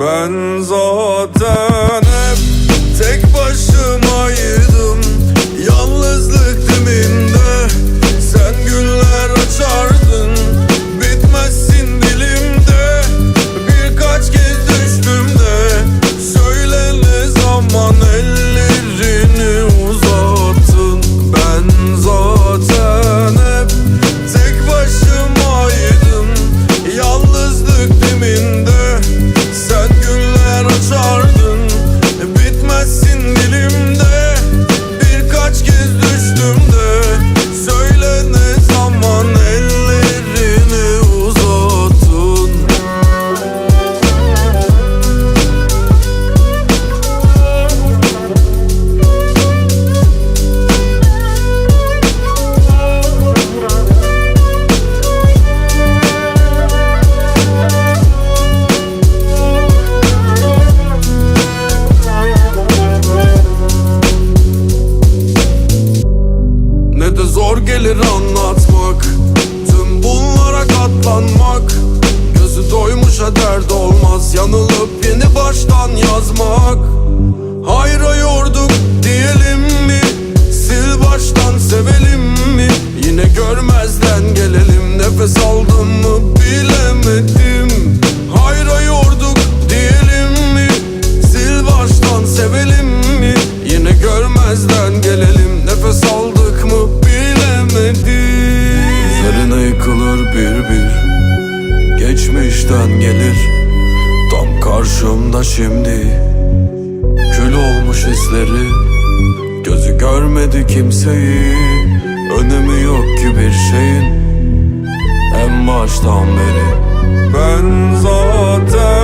Ben zaten hep tek başımaydım gelir anlatmak. Tüm bunlara katlanmak. Gözü doymuşa dert olmaz. Yanılıp yeni baştan yazmak. Hayra yorduk diyelim mi? Sil baştan sevelim mi? Yine görmezden gelelim. Nefes aldım mı bilemedim Gelir. Tam karşımda şimdi. Kül olmuş hisleri. Gözü görmedi kimseyi. Önemi yok ki bir şeyin. En baştan beri. Ben zaten